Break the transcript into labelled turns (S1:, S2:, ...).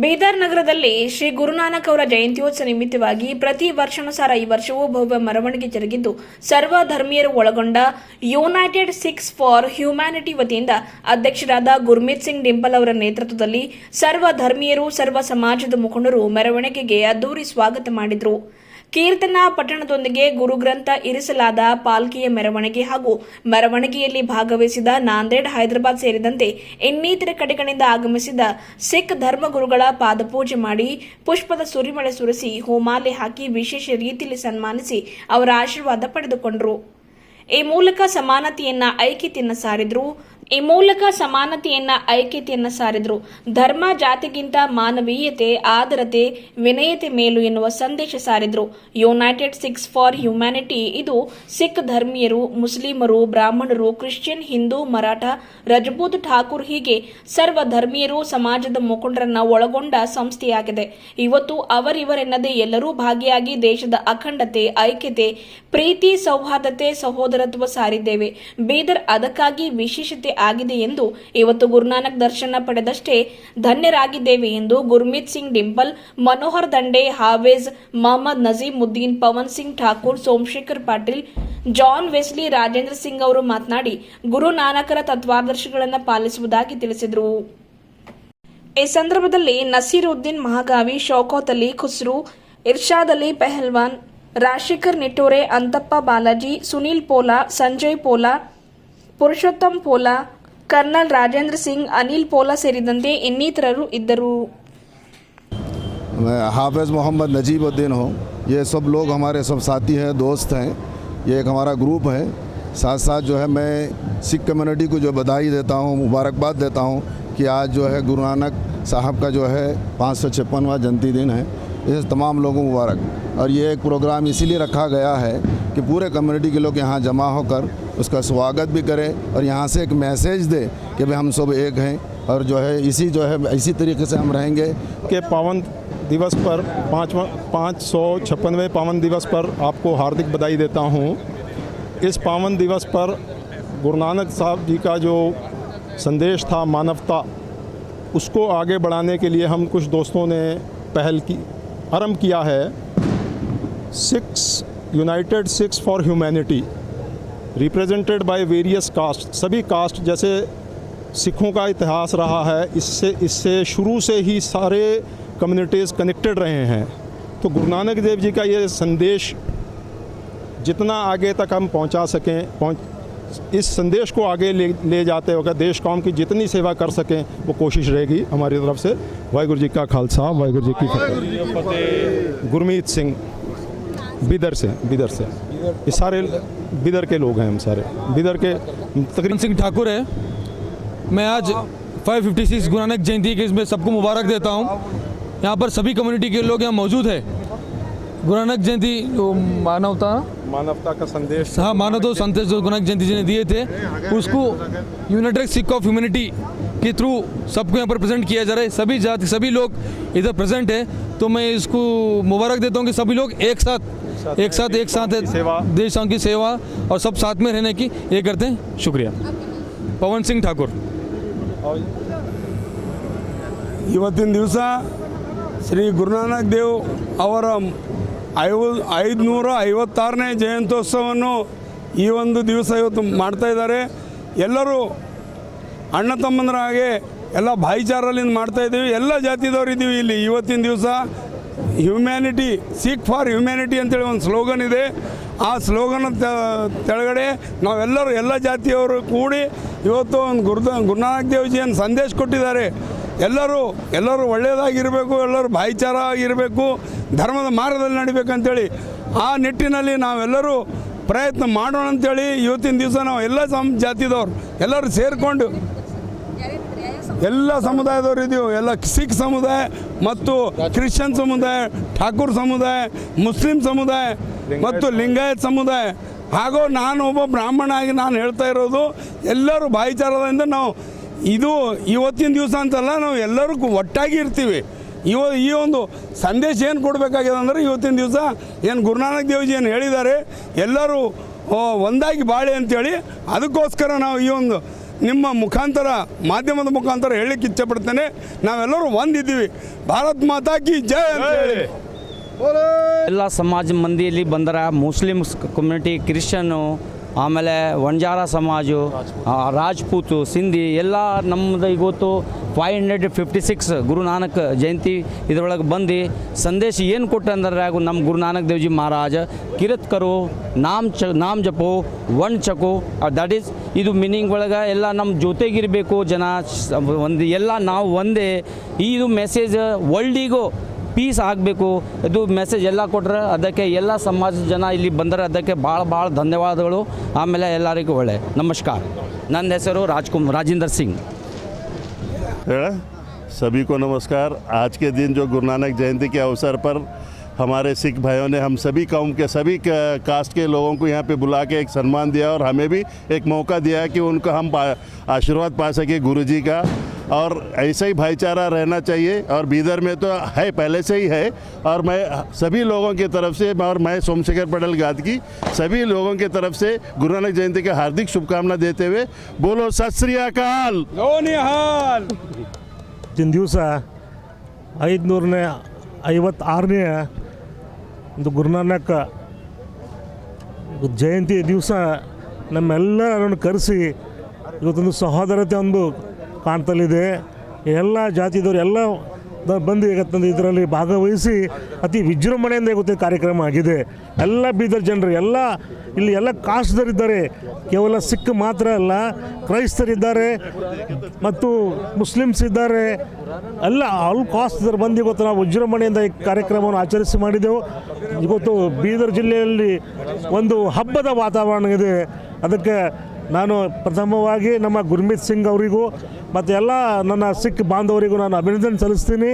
S1: ಬೀದರ್ ನಗರದಲ್ಲಿ ಶ್ರೀ ಗುರುನಾನಕ್ ಅವರ ಜಯಂತ್ಯೋತ್ಸವ ನಿಮಿತ್ತವಾಗಿ ಪ್ರತಿ ವರ್ಷಾನುಸಾರ ಈ ವರ್ಷವೂ ಭವ್ಯ ಮೆರವಣಿಗೆ ಜರುಗಿದ್ದು, ಸರ್ವ ಧರ್ಮೀಯರು ಒಳಗೊಂಡ ಯುನೈಟೆಡ್ ಸಿಕ್ಸ್ ಫಾರ್ ಹ್ಯುಮ್ಯಾನಿಟಿ ವತಿಯಿಂದ ಅಧ್ಯಕ್ಷರಾದ ಗುರ್ಮೀತ್ ಸಿಂಗ್ ಡಿಂಪಲ್ ಅವರ ನೇತೃತ್ವದಲ್ಲಿ ಸರ್ವ ಧರ್ಮೀಯರು, ಸರ್ವ ಸಮಾಜದ ಮುಖಂಡರು ಮೆರವಣಿಗೆಗೆ ಅದ್ದೂರಿ ಸ್ವಾಗತ ಮಾಡಿದರು. ಕೀರ್ತನಾ ಪಟ್ಟಣದೊಂದಿಗೆ ಗುರುಗ್ರಂಥ ಇರಿಸಲಾದ ಪಾಲ್ಕಿಯ ಮೆರವಣಿಗೆ ಹಾಗೂ ಮೆರವಣಿಗೆಯಲ್ಲಿ ಭಾಗವಹಿಸಿದ ನಾಂದೇಡ್ ಹೈದರಾಬಾದ್ ಸೇರಿದಂತೆ ಇನ್ನಿತರ ಕಡೆಗಳಿಂದ ಆಗಮಿಸಿದ ಸಿಖ್ ಧರ್ಮಗುರುಗಳ ಪಾದಪೂಜೆ ಮಾಡಿ ಪುಷ್ಪದ ಸುರಿಮಳೆ ಸುರಿಸಿ ಹೋಮಾಲೆ ಹಾಕಿ ವಿಶೇಷ ರೀತಿಯಲ್ಲಿ ಸನ್ಮಾನಿಸಿ ಅವರ ಆಶೀರ್ವಾದ ಪಡೆದುಕೊಂಡರು. ಈ ಮೂಲಕ ಸಮಾನತೆಯನ್ನ ಐಕ್ಯತೆಯನ್ನ ಸಾರಿದ್ರು. ಈ ಮೂಲಕ ಸಮಾನತೆಯನ್ನ, ಐಕ್ಯತೆಯನ್ನ ಸಾರಿದ್ರು. ಧರ್ಮ ಜಾತಿಗಿಂತ ಮಾನವೀಯತೆ, ಆದರತೆ, ವಿನಯತೆ ಮೇಲು ಎನ್ನುವ ಸಂದೇಶ ಸಾರಿದ್ರು. ಯುನೈಟೆಡ್ ಸಿಕ್ಸ್ ಫಾರ್ ಹ್ಯುಮ್ಯಾನಿಟಿ ಇದು ಸಿಖ್ ಧರ್ಮೀಯರು, ಮುಸ್ಲಿಮರು, ಬ್ರಾಹ್ಮಣರು, ಕ್ರಿಶ್ಚಿಯನ್, ಹಿಂದೂ, ಮರಾಠ, ರಜಪೂತ್ ಠಾಕೂರ್ ಹೀಗೆ ಸರ್ವ ಧರ್ಮೀಯರು ಸಮಾಜದ ಮುಖಂಡರನ್ನ ಒಳಗೊಂಡ ಸಂಸ್ಥೆಯಾಗಿದೆ. ಇವತ್ತು ಅವರಿವರೆನ್ನದೇ ಎಲ್ಲರೂ ಭಾಗಿಯಾಗಿ ದೇಶದ ಅಖಂಡತೆ, ಐಕ್ಯತೆ, ಪ್ರೀತಿ, ಸೌಹಾರ್ದತೆ, ಸಹೋದರತ್ವ ಸಾರಿದ್ದೇವೆ. ಬೀದರ್ ಅದಕ್ಕಾಗಿ ವಿಶೇಷತೆ ಆಗಿದೆ ಎಂದು ಇವತ್ತು ಗುರುನಾನಕ್ ದರ್ಶನ ಪಡೆದಷ್ಟೇ ಧನ್ಯರಾಗಿದ್ದೇವೆ ಎಂದು ಗುರ್ಮೀತ್ ಸಿಂಗ್ ಡಿಂಪಲ್, ಮನೋಹರ್ ದಂಡೆ, ಹಾವೇಜ್, ಮೊಹಮ್ಮದ್ ನಜೀಮುದ್ದೀನ್ ಪವನ್ ಸಿಂಗ್ ಠಾಕೂರ್, ಸೋಮಶೇಖರ್ ಪಾಟೀಲ್, ಜಾನ್ ವೆಸ್ಲಿ, ರಾಜೇಂದ್ರ ಸಿಂಗ್ ಅವರು ಮಾತನಾಡಿ ಗುರು ನಾನಕರ ತತ್ವಾದರ್ಶಗಳನ್ನು ಪಾಲಿಸುವುದಾಗಿ ತಿಳಿಸಿದರು. ಈ ಸಂದರ್ಭದಲ್ಲಿ ನಸೀರುದ್ದೀನ್ ಮಹಾಗಾವಿ ಶೌಕತ್ ಅಲಿ ಖುಸ್ರು, ಇರ್ಷಾದ್ ಅಲಿ ಪೆಹಲ್ವಾನ್ ರಾಶಿಖರ್ ನಿಟೋರೆ ಅಂತಪ್ಪ ಬಾಲಾಜಿ, ಸುನೀಲ್ ಪೋಲಾ, ಸಂಜಯ್ ಪೋಲಾ ಪುರುಷೋತ್ತಮ್ ಪೋಲಾ ಕರ್ನಲ್ ರಾಜೇಂದ್ರ ಸಿಂಗ್ ಅನಿಲ್ ಪೋಲಾ ಸೇರಿದಂತೆ ಇನ್ನಿತರರು ಇದ್ದರು
S2: मैं हाफिज़ मोहम्मद नजीबुद्दीन हूँ ये सब लोग हमारे सब साथी हैं दोस्त हैं ये एक हमारा ग्रुप है साथ साथ जो है मैं सिख कम्युनिटी को जो बधाई देता हूँ मुबारकबाद देता हूँ कि आज जो है गुरु नानक साहब का जो है पाँच सौ छप्पनवा जयंती दिन है इसे तमाम लोगों को मुबारक। और ये एक प्रोग्राम इसीलिए रखा गया है कि पूरे कम्युनिटी के लोग यहाँ जमा होकर उसका स्वागत भी करें और यहाँ से एक मैसेज दे कि भाई हम सब एक हैं और जो है इसी जो है इसी तरीके से हम रहेंगे।
S3: के पावन दिवस पर पाँचवा पाँच सौ छप्पनवे पावन दिवस पर आपको हार्दिक बधाई देता हूँ। इस पावन दिवस पर गुरु नानक साहब जी का जो संदेश था मानवता, उसको आगे बढ़ाने के लिए हम कुछ दोस्तों ने पहल की। आरंभ किया है Sikhs united Sikhs for humanity represented by various caste सभी कास्ट जैसे सिखों का इतिहास रहा है, इससे इससे शुरू से ही सारे कम्युनिटीज़ कनेक्टेड रहे हैं। तो गुरु नानक देव जी का ये संदेश जितना आगे तक हम पहुँचा सकें, पहुँच इस संदेश को आगे ले ले जाते वक्त देश कौम की जितनी सेवा कर सकें, वो कोशिश रहेगी हमारी तरफ़ से। वाहगुरु जी का खालसा, वाहगुरु जी की गुरमीत सिंह, बिदर से बिदर से। ये सारे, बिदर के लोग हैं हम सारे। बिदर के तकरीबन
S4: सिंह ठाकुर है। मैं आज 556 गुरु नानक जयंती के इसमें सबको मुबारक देता हूँ। यहाँ पर सभी कम्युनिटी के लोग यहाँ मौजूद है। गुरु नानक जयंती जो मानवता
S3: मानवता का संदेश
S4: हाँ मानव तो संदेश जो गुरु नानक जयंती जी ने दिए थे उसको यूनाइटेड सिख ऑफ ह्यूमैनिटी के थ्रू सबको यहाँ पर प्रेजेंट किया जा रहा है सभी जाति सभी लोग इधर प्रेजेंट है तो मैं इसको मुबारक देता हूँ कि सभी लोग एक साथ एक साथ एक साथ
S3: सेवा।
S4: देशों की सेवा और सब साथ में रहने की ये करते हैं शुक्रिया पवन सिंह ठाकुर
S5: ಇವತ್ತಿನ ದಿವಸ ಶ್ರೀ ಗುರುನಾನಕ್ ದೇವ್ ಅವರ ಐವ ಐದುನೂರ ಐವತ್ತಾರನೇ ಜಯಂತ್ಯೋತ್ಸವವನ್ನು ಈ ಒಂದು ದಿವಸ ಇವತ್ತು ಮಾಡ್ತಾ ಇದ್ದಾರೆ. ಎಲ್ಲರೂ ಅಣ್ಣ ತಮ್ಮಂದ್ರ ಹಾಗೆ ಎಲ್ಲ ಭಾಯಿಚಾರಲ್ಲಿಂದ ಮಾಡ್ತಾಯಿದ್ದೀವಿ ಎಲ್ಲ ಜಾತಿದವ್ರು ಇದ್ದೀವಿ ಇಲ್ಲಿ ಇವತ್ತಿನ ದಿವಸ. ಹ್ಯುಮ್ಯಾನಿಟಿ ಸೀಕ್ ಫಾರ್ ಹ್ಯುಮ್ಯಾನಿಟಿ ಅಂತೇಳಿ ಒಂದು ಸ್ಲೋಗನ್ ಇದೆ. ಆ ಸ್ಲೋಗನ್ ತೆಳಗಡೆ ನಾವೆಲ್ಲರೂ ಎಲ್ಲ ಜಾತಿಯವರು ಕೂಡಿ ಇವತ್ತು ಒಂದು ಗುರುದ, ಗುರುನಾನಕ್ ದೇವ್ಜಿಯನ್ನು ಸಂದೇಶ ಕೊಟ್ಟಿದ್ದಾರೆ. ಎಲ್ಲರೂ ಎಲ್ಲರೂ ಒಳ್ಳೆಯದಾಗಿರಬೇಕು, ಎಲ್ಲರೂ ಭಾಯಿಚಾರ ಆಗಿರಬೇಕು. ಧರ್ಮದ ಮಾರ್ಗದಲ್ಲಿ ನಡಿಬೇಕಂತೇಳಿ ಆ ನಿಟ್ಟಿನಲ್ಲಿ ನಾವೆಲ್ಲರೂ ಪ್ರಯತ್ನ ಮಾಡೋಣ ಅಂತೇಳಿ ಇವತ್ತಿನ ದಿವಸ ನಾವು ಎಲ್ಲ ಸಮ ಜಾತಿದವ್ರು ಎಲ್ಲರೂ ಸೇರಿಕೊಂಡು ಎಲ್ಲ ಸಮುದಾಯದವರು ಇದೀವಿ. ಎಲ್ಲ ಸಿಖ್ ಸಮುದಾಯ ಮತ್ತು ಕ್ರಿಶ್ಚಿಯನ್ ಸಮುದಾಯ, ಠಾಕೂರ್ ಸಮುದಾಯ, ಮುಸ್ಲಿಂ ಸಮುದಾಯ ಮತ್ತು ಲಿಂಗಾಯತ್ ಸಮುದಾಯ. ಹಾಗೂ ನಾನು ಒಬ್ಬ ಬ್ರಾಹ್ಮಣ ಆಗಿ ನಾನು ಹೇಳ್ತಾ ಇರೋದು, ಎಲ್ಲರೂ ಭಾಯಿಚಾರದಿಂದ ನಾವು ಇದು ಇವತ್ತಿನ ದಿವಸ ಅಂತಲ್ಲ, ನಾವು ಎಲ್ಲರೂ ಒಟ್ಟಾಗಿ ಇರ್ತೀವಿ. ಇವ ಈ ಒಂದು ಸಂದೇಶ ಏನು ಕೊಡಬೇಕಾಗಿದೆ ಅಂದರೆ ಇವತ್ತಿನ ದಿವಸ ಏನು ಗುರುನಾನಕ್ ದೇವ್ಜಿ ಏನು ಹೇಳಿದ್ದಾರೆ ಎಲ್ಲರೂ ಒಂದಾಗಿ ಬಾಳೆ ಅಂತೇಳಿ ಅದಕ್ಕೋಸ್ಕರ ನಾವು ಈ ಒಂದು ನಿಮ್ಮ ಮುಖಾಂತರ ಮಾಧ್ಯಮದ ಮುಖಾಂತರ ಹೇಳಲಿಕ್ಕೆ ಇಚ್ಛೆಪಡ್ತೇನೆ. ನಾವೆಲ್ಲರೂ ಒಂದಿದ್ದೀವಿ. ಭಾರತ್ ಮಾತಾ ಕಿ ಜಯ ಅಂತ ಹೇಳಿ.
S6: ಎಲ್ಲ ಸಮಾಜ ಮಂದಿಯಲ್ಲಿ ಬಂದರ ಮುಸ್ಲಿಮ್ಸ್ ಕಮ್ಯುನಿಟಿ ಕ್ರಿಶ್ಚಿಯನ್ನು ಆಮೇಲೆ ವಂಜಾರ ಸಮಾಜು ರಾಜ್ಪೂತು ಸಿಂಧಿ ಎಲ್ಲ ನಮ್ಮದು ಇವತ್ತು five hundred fifty six Gurunanak Jayanti ಇದರೊಳಗೆ ಬಂದು ಸಂದೇಶ ಏನು ಕೊಟ್ಟೆ ಅಂದ್ರೆ ನಮ್ಮ ಗುರುನಾನಕ್ ದೇವಜಿ ಮಹಾರಾಜ, ಕಿರತ್ ಕರು, ನಾಮ್ ಚ, ನಾಮ್ ಜಪೋ ಒಣ್ ಚಕೋ ದಟ್ ಈಸ್ ಇದು ಮೀನಿಂಗ್ ಒಳಗೆ ಎಲ್ಲ ನಮ್ಮ ಜೊತೆಗಿರಬೇಕು ಜನ ಒಂದು ಎಲ್ಲ ನಾವು ಒಂದೇ. ಇದು ಮೆಸೇಜ್ ವರ್ಲ್ಡಿಗೂ ಪೀಸ್ ಆಗಬೇಕು. ಇದು ಮೆಸೇಜ್ ಎಲ್ಲ ಕೊಟ್ರೆ ಅದಕ್ಕೆ ಎಲ್ಲ ಸಮಾಜದ ಜನ ಇಲ್ಲಿ ಬಂದರೆ ಅದಕ್ಕೆ ಭಾಳ ಭಾಳ ಧನ್ಯವಾದಗಳು. ಆಮೇಲೆ ಎಲ್ಲರಿಗೂ ಒಳ್ಳೆ. ನಮಸ್ಕಾರ. ನನ್ನ ಹೆಸರು ರಾಜ್ಕುಮಾರ್ ರಾಜೇಂದ್ರ ಸಿಂಗ್.
S7: है? सभी को नमस्कार आज के दिन जो गुरु नानक जयंती के अवसर पर हमारे सिख भाइयों ने हम सभी कौम के, सभी कास्ट के लोगों को यहाँ पे बुला के एक सम्मान दिया और हमें भी एक मौका दिया कि उनको हम आशीर्वाद पा सके गुरु जी का और ऐसा ही भाईचारा रहना चाहिए और बीदर में तो है पहले से ही है और मैं सभी लोगों की तरफ से और मैं सोमशेखर पटेल गाद की सभी लोगों की तरफ से गुरु नानक जयंती के हार्दिक शुभकामना देते हुए बोलो सत श्री अकाल
S5: ಧೋನಿ ಹಾಲ್
S8: ಇವತ್ತಿನ ದಿವಸ ಐದುನೂರನೇ ಐವತ್ತಾರನೇ ಒಂದು ಗುರುನಾನಕ್ ಜಯಂತಿ ದಿವಸ ನಮ್ಮೆಲ್ಲರನ್ನು ಕರೆಸಿ ಇವತ್ತೊಂದು ಸಹೋದರತೆ ಒಂದು ಕಾಣ್ತಲಿದೆ ಎಲ್ಲ ಜಾತಿದವರು, ಎಲ್ಲ ಬಂದು ಹೇಗತ್ತಂದ್ರೆ ಇದರಲ್ಲಿ ಭಾಗವಹಿಸಿ ಅತಿ ವಿಜೃಂಭಣೆಯಿಂದ ಗೊತ್ತಿದ್ದ ಕಾರ್ಯಕ್ರಮ ಆಗಿದೆ. ಎಲ್ಲ ಬೀದರ್ ಜನರು, ಎಲ್ಲ ಇಲ್ಲಿ ಎಲ್ಲ ಕಾಸ್ಟ್ದರಿದ್ದಾರೆ ಕೇವಲ ಸಿಖ್ ಮಾತ್ರ ಅಲ್ಲ, ಕ್ರೈಸ್ತರಿದ್ದಾರೆ ಮತ್ತು ಮುಸ್ಲಿಮ್ಸ್ ಇದ್ದಾರೆ. ಎಲ್ಲ ಆಲ್ ಕಾಸ್ಟ್ದವ್ರು ಬಂದು ಇವತ್ತು ನಾವು ವಿಜೃಂಭಣೆಯಿಂದ ಈ ಕಾರ್ಯಕ್ರಮವನ್ನು ಆಚರಿಸಿ ಮಾಡಿದೆವು. ಇವತ್ತು ಬೀದರ್ ಜಿಲ್ಲೆಯಲ್ಲಿ ಒಂದು ಹಬ್ಬದ ವಾತಾವರಣ ಇದೆ. ಅದಕ್ಕೆ ನಾನು ಪ್ರಥಮವಾಗಿ ನಮ್ಮ ಗುರ್ಮಿತ್ ಸಿಂಗ್ ಅವರಿಗೂ ಮತ್ತು ಎಲ್ಲ ನನ್ನ ಸಿಖ್ ಬಾಂಧವರಿಗೂ ನಾನು ಅಭಿನಂದನೆ ಸಲ್ಲಿಸ್ತೀನಿ.